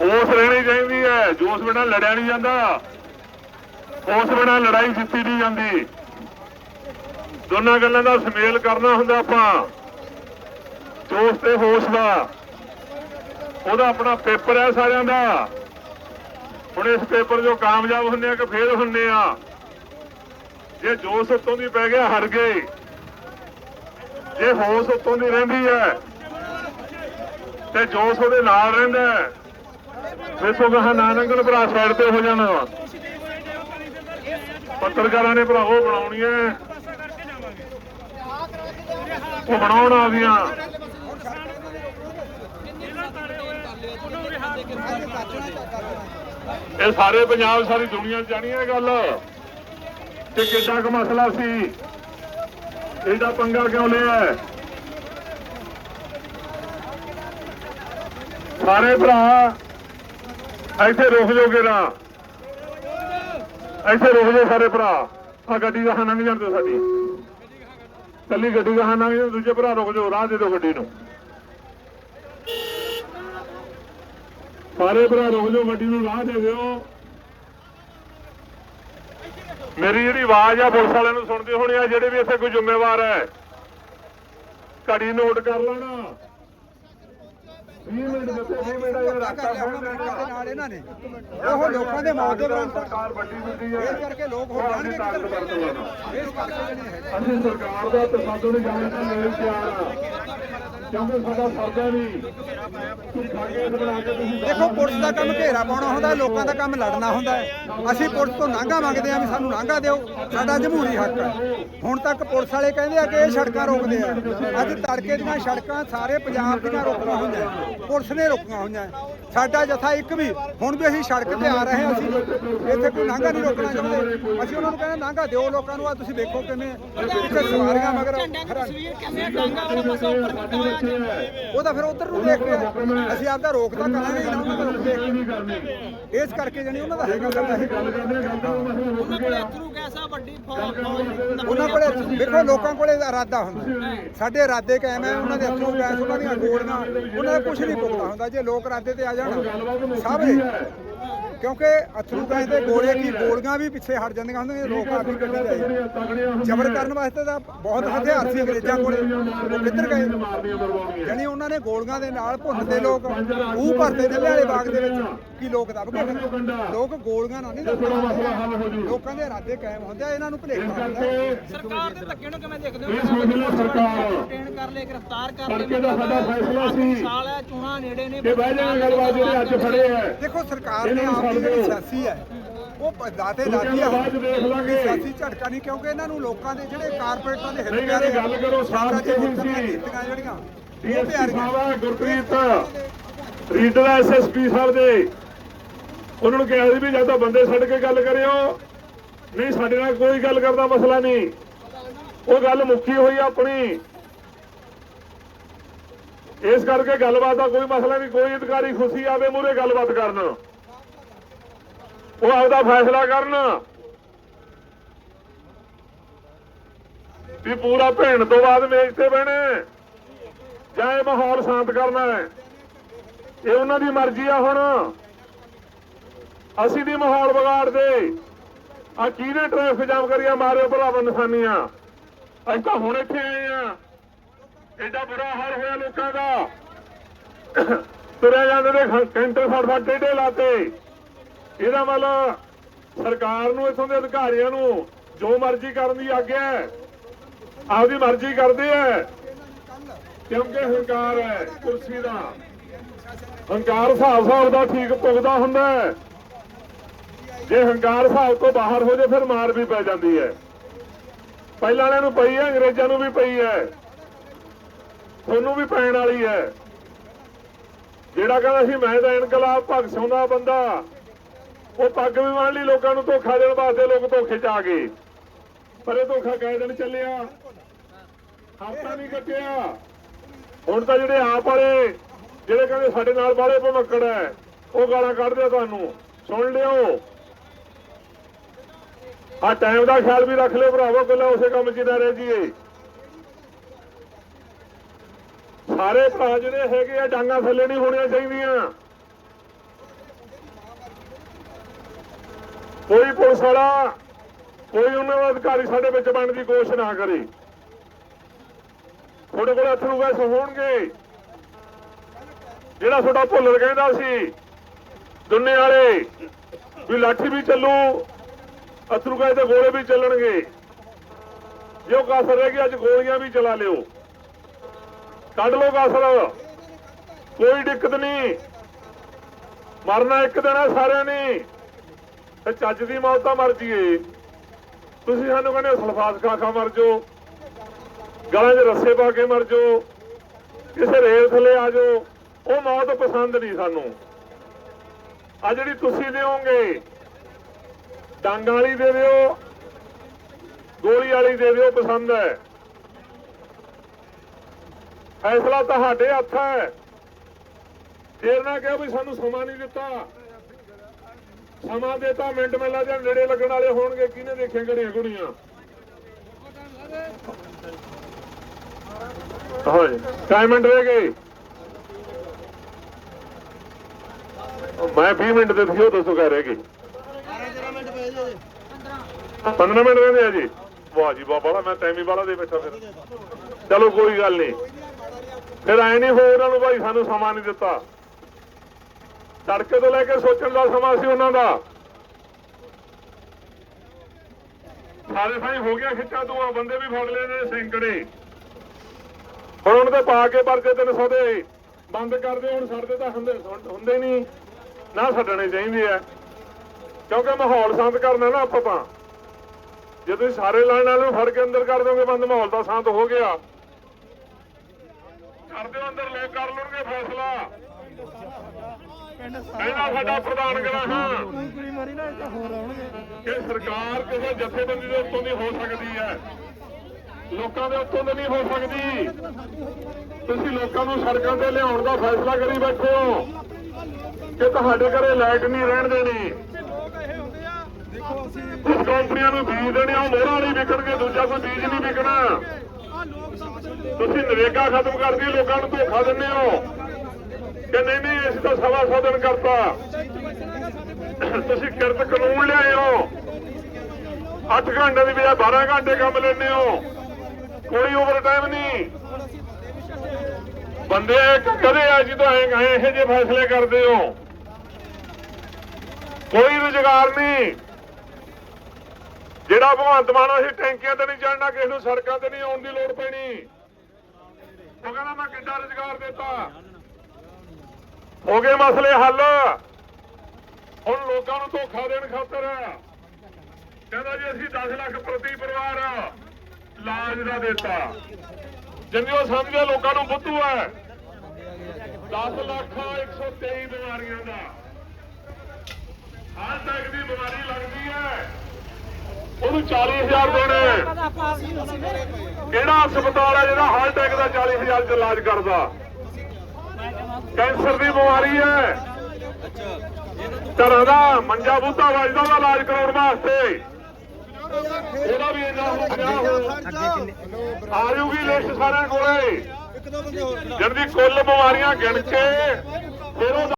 ਹੋਸ਼ ਰਹਿਣੀ ਚਾਹੀਦੀ ਹੈ। ਜੋਸ਼ ਬਿਨਾਂ ਲੜਿਆ ਨਹੀਂ ਜਾਂਦਾ। ਉਸ ਬਿਨਾਂ ਲੜਾਈ ਜਿੱਤੀ ਨਹੀਂ ਜਾਂਦੀ। ਦੋਨਾਂ ਗੱਲਾਂ ਦਾ ਸੁਮੇਲ ਕਰਨਾ ਹੁੰਦਾ ਆਪਾਂ। ਜੋਸ਼ ਤੇ ਹੋਸ਼ ਦਾ। ਉਹਦਾ ਆਪਣਾ ਪੇਪਰ ਹੈ ਸਾਰਿਆਂ ਦਾ। ਹੁਣ ਇਸ ਪੇਪਰ 'ਚੋਂ ਕਾਮਯਾਬ ਹੁੰਦੇ ਆ ਕਿ ਫੇਲ ਹੁੰਦੇ ਆ? ਜੇ ਜੋਸ਼ ਉੱਤੋਂ ਦੀ ਪੈ ਗਿਆ, ਹਰ ਗਏ। ਜੇ ਹੋਸ਼ ਉੱਤੋਂ ਦੀ ਰਹਿੰਦੀ ਹੈ, ਤੇ ਜੋਸ਼ ਉਹਦੇ ਨਾਲ ਰਹਿੰਦਾ ਹੈ। ਫਿਰ ਤੋਂ ਕਹਾ ਨਾਨਕਲ ਭਰਾ ਸਾਈਡ ਤੇ ਹੋ ਜਾਣਾ। ਪੱਤਰਕਾਰਾਂ ਨੇ ਭਰਾਵੋ ਬਣਾਉਣੀਆਂ ਉਹ ਬਣਾਉਣ ਆ ਗਈਆਂ। ਇਹ ਸਾਰੇ ਪੰਜਾਬ, ਸਾਰੀ ਦੁਨੀਆ 'ਚ ਜਾਣੀ ਹੈ ਗੱਲ। ਤੇ ਕਿੱਡਾ ਕੁ ਮਸਲਾ ਸੀ। ਇਹਦਾ ਪੰਗਾ ਕਿਉਂ ਲਿਆ? ਸਾਰੇ ਭਰਾ ਇੱਥੇ ਰੁਕ ਜਾਓ ਕਿਰਾ ਇੱਥੇ ਰੁਕ ਜਾਓ ਸਾਰੇ ਭਰਾ। ਆ ਗੱਡੀ ਦਾ ਲੰਘ ਜਾਣ ਦਿਓ ਸਾਡੀ। ਕੱਲੀ ਗੱਡੀ ਦਾ ਲੰਘ ਜਾਣ ਦੂਜੇ ਭਰਾ ਰੁਕ ਜਾਓ, ਰਾਹ ਦੇ ਦਿਓ ਗੱਡੀ ਨੂੰ। ਸਾਰੇ ਭਰਾ ਰੁਕ ਜਾਓ, ਗੱਡੀ ਨੂੰ ਰਾਹ ਦੇ ਦਿਓ। ਮੇਰੀ ਜਿਹੜੀ ਆਵਾਜ਼ ਆ, ਪੁਲਿਸ ਵਾਲਿਆਂ ਨੂੰ ਸੁਣਦੇ ਹੋਣੇ ਆ, ਜਿਹੜੇ ਵੀ ਇੱਥੇ ਕੋਈ ਜ਼ਿੰਮੇਵਾਰ ਹੈ। ਘੜੀ ਨੋਟ ਕਰ ਲੈਣਾ। 20 ਮਿੰਟ ਦਿੱਤੇ 20 ਮਿੰਟ ਇਹ ਰਾਸਤਾ ਫੜ ਦੇ ਲੈਣਾ ਨਾਲ ਇਹਨਾਂ ਨੇ। ਉਹ ਲੋਕਾਂ ਦੇ ਮੌਤ ਦੇ ਸਰਕਾਰ ਵੱਡੀ ਹੁੰਦੀ ਹੈ ਇਸ ਕਰਕੇ ਲੋਕ ਹੋ। ਜਾਣਗੇ ਇਸ ਕਰਕੇ ਅਸੀਂ ਸਰਕਾਰ ਦਾ ਤਸਾਦੂ ਨਹੀਂ ਜਾਣ ਦਾ ਨਹੀਂ ਤਿਆਰ ਕਿਉਂਕਿ ਸਾਡਾ ਸਰਦਾ ਨਹੀਂ ਦੇਖੋ ਪੁਲਿਸ ਦਾ ਕੰਮ ਘੇਰਾ ਪਾਉਣਾ ਹੁੰਦਾ ਲੋਕਾਂ ਦਾ ਕੰਮ ਲੜਨਾ ਹੁੰਦਾ ਹੈ। ਅਸੀਂ ਪੁਲਿਸ ਤੋਂ ਨਾਂਗਾ ਮੰਗਦੇ ਆ ਵੀ ਸਾਨੂੰ ਨਾਂਗਾ ਦਿਓ। ਸਾਡਾ ਜਮਹੂਰੀ ਹੱਕ ਹੈ। ਹੁਣ ਤੱਕ ਪੁਲਿਸ ਵਾਲੇ ਕਹਿੰਦੇ ਆ ਕਿ ਇਹ ਸੜਕਾਂ ਰੋਕਦੇ ਆ। ਅੱਜ ਤੜਕੇ ਦੀਆਂ ਸੜਕਾਂ ਸਾਰੇ ਪੰਜਾਬ ਦੀਆਂ ਰੋਕੀਆਂ ਹੋਈਆਂ। ਪੁਲਿਸ ਨੇ ਰੋਕੀਆਂ ਹੋਈਆਂ। ਸਾਡਾ ਜਥਾ ਇੱਕ ਵੀ ਹੁਣ ਵੀ ਅਸੀਂ ਸੜਕ ਤੇ ਆ ਰਹੇ ਹਾਂ ਅਸੀਂ ਇੱਥੇ ਕੋਈ ਨਾਂਗਾ ਨਹੀਂ ਰੋਕਣਾ ਚਾਹੁੰਦੇ। ਅਸੀਂ ਉਹਨਾਂ ਨੂੰ ਕਹਿੰਦੇ ਨਾਂਗਾ ਦਿਓ ਲੋਕਾਂ ਨੂੰ ਆ ਤੁਸੀਂ ਵੇਖੋ ਕਿਵੇਂ ਪਿੱਛੇ ਸਵਾਰੀਆਂ ਮਗਰ ਖੜਾ ਤਸਵੀਰ ਕਿਵੇਂ ਡਾਂਗਾ ਵਾਲਾ ਪਾਸਾ ਉੱਪਰ ਕੀਤਾ ਹੋਇਆ ਜੀ ਉਹ ਤਾਂ ਫਿਰ ਉਧਰ ਨੂੰ ਦੇਖ ਕੇ ਅਸੀਂ ਆਪਦਾ ਰੋਕ ਤਾਂ ਕਰਾਂਗੇ ਨਾ ਉਹਨਾਂ ਦਾ ਰੁਕ ਕੇ। ਇਸ ਕਰਕੇ ਜਣੀ ਉਹਨਾਂ ਦਾ ਹੈਗਾ ਸਾਡਾ ਇਹ ਉਹਨਾਂ ਕੋਲੇ। ਅਥਰੂ ਕੈਸਾ ਵੱਡੀ ਫੌਜ ਫੌਜ ਉਹਨਾਂ ਕੋਲੇ ਦੇਖੋ ਲੋਕਾਂ ਕੋਲੇ ਇਰਾਦਾ ਹੁੰਦਾ। ਸਾਡੇ ਇਰਾਦੇ ਕਾਇਮ ਹੈ ਉਹਨਾਂ ਦੇ ਅਥਰੂ ਗੈਸ ਉਹਨਾਂ ਦੀਆਂ ਗੋਲੀਆਂ ਉਹਨਾਂ ਦਾ ਕੁਝ ਨਹੀਂ ਪੁੱਛਦਾ ਹੁੰਦਾ। ਜੇ ਲੋਕ ਇਰਾਦੇ ਤੇ ਆ ਜਾਣ। ਸਭ ਕਿਉਂਕਿ ਅਥਰੂ ਗੈਸ ਦੇ ਗੋਲੇ ਕੀ ਗੋਲੀਆਂ ਵੀ ਪਿੱਛੇ ਹਟ ਜਾਂਦੀਆਂ ਹੁੰਦੀਆਂ ਲੋਕ ਆ ਕੇ ਤਗੜੀਆਂ ਹੁੰਦੀਆਂ ਜ਼ਬਰ ਕਰਨ ਵਾਸਤੇ ਤਾਂ ਬਹੁਤ ਹਥਿਆਰ ਸੀ ਅੰਗਰੇਜ਼ਾਂ ਕੋਲੇ ਉਹ ਕਿੱਧਰ ਗਏ। ਯਾਨੀ ਉਹਨਾਂ ਨੇ ਗੋਲੀਆਂ ਦੇ ਨਾਲ ਭੁੰਨਦੇ ਲੋਕ ਉਹ ਭਰਦੇ ਜੱਲੇ ਵਾਲੇ ਬਾਗ ਦੇ ਵਿੱਚ ਕੀ ਲੋਕ ਦਬ ਗਏ? ਲੋਕ ਗੋਲੀਆਂ ਨਾਲ ਨਹੀਂ ਦੱਬਦੇ ਹੋ ਲੋਕਾਂ ਦੇ ਇਰਾਦੇ ਕਾਇਮ ਹੁੰਦੇ ਆ ਇਹਨਾਂ ਨੂੰ ਭੁਲੇਖਾ ਸਰਕਾਰ ਦੇ ਧੱਕੇ ਨੂੰ ਕਿਵੇਂ ਦੇਖਦੇ ਇਹ ਸੋਚ ਲਓ ਸਰਕਾਰ ਡਿਟੇਨ ਕਰ ਲਏ ਗ੍ਰਿਫਤਾਰ ਕਰ ਲਏ ਕਰਕੇ ਦਾ ਸਾਡਾ ਫੈਸਲਾ ਸੀ ਸਾਲ ਹੈ ਚੋਣਾਂ ਨੇੜੇ ਨੇ ਬਹਿ ਜਾਣਾ ਗੱਲਬਾਤ ਜਿਹੜੇ ਅੱਜ ਫੜੇ ਆ। ਦੇਖੋ ਸਰਕਾਰ ਨੇ ਆਪ ਦੀ ਜਿਹੜੀ। ਸਿਆਸੀ ਹੈ। ਉਹ ਦਾਤੇ ਦਾਤੀ ਆ। ਸਿਆਸੀ ਝਟਕਾ ਨਹੀਂ ਕਿਉਂਕਿ ਇਹਨਾਂ ਨੂੰ ਲੋਕਾਂ ਦੇ ਜਿਹੜੇ ਕਾਰਪੋਰੇਟਾਂ ਦੇ ਹਿੱਤ ਇਹਦੀ ਗੱਲ ਕਰੋ, ਸਾਫ਼ ਸਾਡਾ ਕਹੀ ਜਿਹੜੀਆਂ ਸੀ। ਨੀਤੀਆਂ ਜਿਹੜੀਆਂ ਡੀਐਸਪੀ ਸਾਹਿਬ ਆ ਗੁਰਪ੍ਰੀਤ ਰੀਡਰ ਐਸਐਸਪੀ ਸਾਹਿਬ ਦੇ। ਉਹਨਾਂ ਨੂੰ ਕਿਹਾ ਸੀ ਵੀ ਜਾਂ ਤਾਂ ਬੰਦੇ ਛੱਡ ਕੇ ਗੱਲ ਕਰਿਓ। ਨਹੀਂ ਸਾਡੇ ਨਾਲ ਕੋਈ ਗੱਲ ਕਰਦਾ ਮਸਲਾ ਨਹੀਂ। ਉਹ ਗੱਲ ਮੁੱਕੀ ਹੋਈ ਆਪਣੀ। ਇਸ ਕਰਕੇ ਗੱਲਬਾਤ ਦਾ ਕੋਈ ਮਸਲਾ ਨਹੀਂ। ਕੋਈ ਅਧਿਕਾਰੀ ਖੁਸ਼ੀ ਆਵੇ ਮੂਰੇ ਗੱਲਬਾਤ ਕਰਨ। ਉਹ ਆਪਦਾ ਫੈਸਲਾ ਕਰਨ। ਵੀ ਪੂਰਾ ਭੇਣ ਤੋਂ ਬਾਅਦ ਮੇਜ਼ ਤੇ ਬਹਿਣਾ ਜਾਂ ਇਹ ਮਾਹੌਲ ਸ਼ਾਂਤ ਕਰਨਾ ਹੈ। ਇਹ ਉਹਨਾਂ ਦੀ ਮਰਜ਼ੀ ਆ ਹੁਣ। ਅਸੀਂ ਦੀ ਮਾਹੌਲ ਵਿਗਾੜਦੇ ਆ ਕਿਹਨੇ ਟ੍ਰੈਫਿਕ ਜਾਮ ਕਰੀਆ ਮਾਰਿਓ ਭਰਾਵਾਂ ਨਿਸ਼ਾਨੀਆਂ। ਅਸੀਂ ਤਾਂ ਹੁਣ ਇੱਥੇ ਆਏ ਆ। ਐਡਾ ਬੁਰਾ ਹਾਲ ਹੋਇਆ ਲੋਕਾਂ ਦਾ। ਤੁਰਿਆ ਜਾਂਦੇ ਨੇ ਖ- ਕੈਂਟਰ ਫੜ ਫੜ ਟੇਢੇ ਲਾਤੇ। ਇਹਦਾ ਮਤਲਬ ਸਰਕਾਰ ਨੂੰ, ਇਥੋਂ ਦੇ ਅਧਿਕਾਰੀਆਂ ਨੂੰ ਜੋ ਮਰਜ਼ੀ ਕਰਨ ਦੀ ਆਗਿਆ ਹੈ, ਆਪਦੀ ਮਰਜ਼ੀ ਕਰਦੇ ਐ ਕਿਉਂਕਿ ਹੰਕਾਰ ਹੈ ਕੁਰਸੀ ਦਾ। ਹੰਕਾਰ ਹਿਸਾਬ ਹਿਸਾਬ ਦਾ ਠੀਕ ਪੁੱਗਦਾ ਹੁੰਦਾ ਹੈ। ਜੇ ਹੰਕਾਰ ਹਿਸਾਬ ਤੋਂ ਬਾਹਰ ਹੋ ਜੇ, ਫਿਰ ਮਾਰ ਵੀ ਪੈ ਜਾਂਦੀ ਹੈ। ਪਹਿਲਾਂ ਵਾਲਿਆਂ ਨੂੰ ਪਈ ਹੈ, ਅੰਗਰੇਜ਼ਾਂ ਨੂੰ ਵੀ ਪਈ ਹੈ। ਤੁਹਾਨੂੰ ਵੀ ਪੈਣ ਵਾਲੀ ਹੈ। ਜਿਹੜਾ ਕਹਿੰਦਾ ਸੀ, ਮੈਂ ਤਾਂ ਇਨਕਲਾਬ ਭਗਤ ਸਿੰਘ ਦਾ ਬੰਦਾ। ਉਹ ਪੱਗ ਵੀ ਮੰਨ ਲਈ, ਲੋਕਾਂ ਨੂੰ ਧੋਖਾ ਦੇਣ ਵਾਸਤੇ ਲੋਕ ਧੋਖੇ ਚ ਆ ਗਏ। ਪਰ ਇਹ ਧੋਖਾ ਕਾਇ ਦਿਨ ਚੱਲਿਆ। ਹਫਤਾ ਨਹੀਂ ਕੱਟਿਆ। ਹੁਣ ਤਾਂ ਜਿਹੜੇ ਆਪ ਵਾਲੇ, ਜਿਹੜੇ ਕਹਿੰਦੇ ਸਾਡੇ ਨਾਲ ਬਾਲੇ ਭਮੱਕੜ ਹੈ, ਉਹ ਗਾਲਾਂ ਕੱਢਦੇ ਆ ਤੁਹਾਨੂੰ। ਸੁਣ ਲਿਓ। ਆ ਟਾਈਮ ਦਾ ਖਿਆਲ ਵੀ ਰੱਖ ਲਿਓ ਭਰਾਵੋ ਗੱਲਾਂ ਉਸੇ ਕੰਮ 'ਚ ਨਾ ਰਹਿ ਜੀਏ ਸਾਰੇ ਭਰਾ ਜਿਹੜੇ ਹੈਗੇ ਆ, ਡਾਂਗਾ ਥੱਲੇ ਨਹੀਂ ਹੋਣੀਆਂ ਚਾਹੀਦੀਆਂ। ਕੋਈ ਪੁਲਿਸ ਵਾਲਾ, ਕੋਈ ਉਹਨਾਂ ਦਾ ਅਧਿਕਾਰੀ ਸਾਡੇ ਵਿੱਚ ਬਣਨ ਦੀ ਕੋਸ਼ਿਸ਼ ਨਾ ਕਰੇ। ਤੁਹਾਡੇ ਕੋਲ ਅਥਰੂ ਗੈਸ ਹੋਣਗੇ। ਜਿਹੜਾ ਤੁਹਾਡਾ ਭੁੱਲਰ ਕਹਿੰਦਾ ਸੀ ਦੁੰਨੇ ਵਾਲੇ, ਵੀ ਲਾਠੀ ਵੀ ਚੱਲੂ, ਅਥਰੂ ਗੈਸ ਦੇ ਗੋਲੇ ਵੀ ਚੱਲਣਗੇ। ਜੇ ਉਹ ਕਸਰ ਰਹਿ ਗਈ, ਅੱਜ ਗੋਲੀਆਂ ਵੀ ਚਲਾ ਲਿਓ। ਕੱਢ ਲਓ ਕਸਰ। ਕੋਈ ਦਿੱਕਤ ਨਹੀਂ। ਮਰਨਾ ਇੱਕ ਦਿਨ ਹੈ ਸਾਰਿਆਂ ਨੇ। ਤੇ ਚੱਜ ਦੀ ਮੌਤ ਤਾਂ ਮਰ ਜੀਏ। ਤੁਸੀਂ ਸਾਨੂੰ ਕਹਿੰਦੇ ਹੋ, ਸਲਫਾਤ ਖਾ ਖਾ ਮਰ ਜਾਓ ਗਲਾਂ 'ਚ ਰੱਸੇ ਪਾ ਕੇ ਮਰ ਜਾਓ, ਕਿਸੇ ਰੇਲ ਥੱਲੇ ਆ ਜਾਓ, ਉਹ ਮੌਤ ਪਸੰਦ ਨਹੀਂ ਸਾਨੂੰ। ਆ ਜਿਹੜੀ ਤੁਸੀਂ ਦਿਓਗੇ, ਡਾਂਗਾਂ ਵਾਲੀ ਦੇ ਦਿਓ, ਗੋਲੀ ਵਾਲੀ ਦੇ ਦਿਓ, ਪਸੰਦ ਹੈ। ਫੈਸਲਾ ਤੁਹਾਡੇ ਹੱਥ ਹੈ। ਫੇਰ ਨਾ ਕਿਹਾ ਵੀ ਸਾਨੂੰ ਸਮਾਂ ਨਹੀਂ ਦਿੱਤਾ। ਸਮਾਂ ਦੇਤਾ ਮਿੰਟ ਮੇਲਾ ਜਾਂ ਨੇੜੇ ਲੱਗਣ ਵਾਲੇ ਹੋਣਗੇ, ਕਿਹਨੇ ਦੇਖੇ ਘੜੀਆਂ ਘੁੜੀਆਂ? ਹਾਂਜੀ ਟਾਈਮ ਮਿੰਟ ਰਹਿ ਗਏ। ਮੈਂ 20 ਮਿੰਟ ਦੇ ਸੀ, ਉਹ ਦੱਸੋ ਕਹਿ ਰਹਿ ਗਏ? 15 ਮਿੰਟ ਰਹਿੰਦੇ ਆ ਜੀ। ਵਾਹ ਜੀ ਵਾਹ ਬਾਲਾ ਮੈਂ ਟਾਈਮ ਹੀ ਬਾਲਾ ਦੇ ਬੈਠਾ ਫਿਰ। ਚਲੋ ਕੋਈ ਗੱਲ ਨਹੀਂ। ਫਿਰ ਐ ਨਹੀਂ ਹੋ ਉਹਨਾਂ ਨੂੰ ਭਾਈ ਸਾਨੂੰ ਸਮਾਂ ਨਹੀਂ ਦਿੱਤਾ। ਤੜਕੇ ਤੋਂ ਲੈ ਕੇ ਸੋਚਣ ਦਾ ਸਮਾਂ ਸੀ ਉਹਨਾਂ ਦਾ। ਸਾਰੇ ਸਾਈ ਹੋ ਗਿਆ ਖਿੱਚਾ ਦੂਆ ਬੰਦੇ ਵੀ ਫੜ ਲਏ ਨੇ ਸੈਂਕੜੇ। ਹੁਣ ਉਹਨਾਂ ਤੇ ਪਾ ਕੇ ਪਰਚੇ 300 ਦੇ ਬੰਦ ਕਰਦੇ ਹੁਣ ਸਾਡੇ ਤਾਂ ਹੁੰਦੇ ਹੁੰਦੇ ਨਹੀਂ। ਨਾ ਛੱਡਣੇ ਚਾਹੀਦੇ ਆ। ਕਿਉਂਕਿ ਮਾਹੌਲ ਸ਼ਾਂਤ ਕਰਨਾ ਨਾ ਆਪਾਂ ਤਾਂ। ਜੇ ਤੁਸੀਂ ਸਾਰੇ ਲਾਈਨ ਵਾਲੇ ਨੂੰ ਫੜ ਕੇ ਅੰਦਰ ਕਰ ਦੋਗੇ ਬੰਦ ਮਾਹੌਲ ਤਾਂ ਸ਼ਾਂਤ ਹੋ ਗਿਆ। ਕਰਦੇ ਦਿਓ ਅੰਦਰ ਲੋਕ ਕਰ ਲੈਣਗੇ ਫੈਸਲਾ। ਪਹਿਲਾਂ ਸਾਡਾ ਪ੍ਰਧਾਨ ਗਰਾਹਾਂ ਕਿ ਸਰਕਾਰ ਕਿਸੇ ਜਥੇਬੰਦੀ ਦੇ ਉੱਤੋਂ ਦੀ ਹੋ ਸਕਦੀ ਹੈ। ਲੋਕਾਂ ਦੇ ਉੱਤੋਂ ਦੀ ਨਹੀਂ ਹੋ ਸਕਦੀ। ਤੁਸੀਂ ਲੋਕਾਂ ਨੂੰ ਸੜਕਾਂ ਤੇ ਲਿਆਉਣ ਦਾ ਫੈਸਲਾ ਕਰੀ ਬੈਠੇ ਹੋ। ਕਿ ਤੁਹਾਡੇ ਘਰੇ ਲਾਈਟ ਨਹੀਂ ਰਹਿਣ ਦੇਣੀ। ਕੁਝ ਕੰਪਨੀਆਂ ਨੂੰ ਬੀਜ ਦੇਣੇ ਆ, ਉਹ ਮੋਹਰਾਂ ਵਾਲੀ ਵਿਕਣਗੇ ਦੂਜਾ ਕੋਈ ਬੀਜ ਨਹੀਂ ਵਿਕਣਾ। ਤੁਸੀਂ ਨਰੇਗਾ ਖਤਮ ਕਰਦੀ ਲੋਕਾਂ ਨੂੰ ਧੋਖਾ ਦਿੰਦੇ ਹੋ। ਕਿ ਨਹੀਂ ਨਹੀਂ, ਅਸੀਂ ਤਾਂ ਸਵਾ ਸੌ ਕਰਤਾ। ਤੁਸੀਂ ਕਿਰਤ ਕਾਨੂੰਨ ਲਿਆਏ ਹੋ। 8 ਘੰਟੇ ਦੀ ਬਜਾਏ 12 ਘੰਟੇ ਕੰਮ ਲੈਂਦੇ ਹੋ। ਕੋਈ ਓਵਰ ਟਾਈਮ ਨਹੀਂ। ਬੰਦੇ ਕਦੇ ਆ ਜਦੋਂ ਐ ਇਹੋ ਜਿਹੇ ਫੈਸਲੇ ਕਰਦੇ ਹੋ। ਕੋਈ ਰੁਜ਼ਗਾਰ ਨਹੀਂ। ਜਿਹੜਾ ਭਗਵੰਤ ਮਾਨ ਅਸੀਂ ਟੈਂਕੀਆਂ ਤੇ ਨਹੀਂ ਚੜਨਾ ਕਿਸੇ ਨੂੰ ਸੜਕਾਂ ਤੇ ਨਹੀਂ ਆਉਣ ਦੀ ਲੋੜ ਪੈਣੀ। ਉਹ ਕਹਿੰਦਾ, ਮੈਂ ਕਿੱਡਾ ਰੁਜ਼ਗਾਰ ਦਿੱਤਾ। ਹੋ ਗਏ ਮਸਲੇ ਹੱਲ। ਹੁਣ ਲੋਕਾਂ ਨੂੰ ਧੋਖਾ ਦੇਣ ਖਾਤਰ ਕਹਿੰਦਾ ਜੀ ਅਸੀਂ 10 ਲੱਖ ਪ੍ਰਤੀ ਪਰਿਵਾਰ ਲਾਜ ਦਾ ਦਿੱਤਾ। ਜਿੰਨੀ ਉਹ ਸਮਝਦੇ ਲੋਕਾਂ ਨੂੰ ਬੁੱਧੂ ਹੈ 10 ਲੱਖ 123 ਬਿਮਾਰੀਆਂ ਦਾ। ਹਾਰਟ ਅਟੈਕ ਦੀ ਬਿਮਾਰੀ ਲੱਗਦੀ ਹੈ। ਉਹਨੂੰ 40000 ਦੇਣੇ। ਕਿਹੜਾ ਹਸਪਤਾਲ ਹੈ ਜਿਹੜਾ ਹਾਰਟ ਅਟੈਕ ਦਾ 40000 ਚ ਇਲਾਜ ਕਰਦਾ? ਕੈਂਸਰ ਦੀ ਬਿਮਾਰੀ ਹੈ। ਘਰਾਂ ਦਾ ਮੰਜਾ ਬੂਤਾ ਵੱਜਦਾ ਦਾ ਇਲਾਜ ਕਰਾਉਣ ਵਾਸਤੇ। ਉਹਦਾ ਵੀ ਇੰਨਾ ਹੋ ਗਿਆ ਹੋ। ਆ ਜੂਗੀ ਲਿਸਟ ਸਾਰਿਆਂ ਕੋਲੇ। ਜਿਹਦੀ ਕੁੱਲ ਬਿਮਾਰੀਆਂ ਗਿਣ ਕੇ ਫਿਰ ਉਹ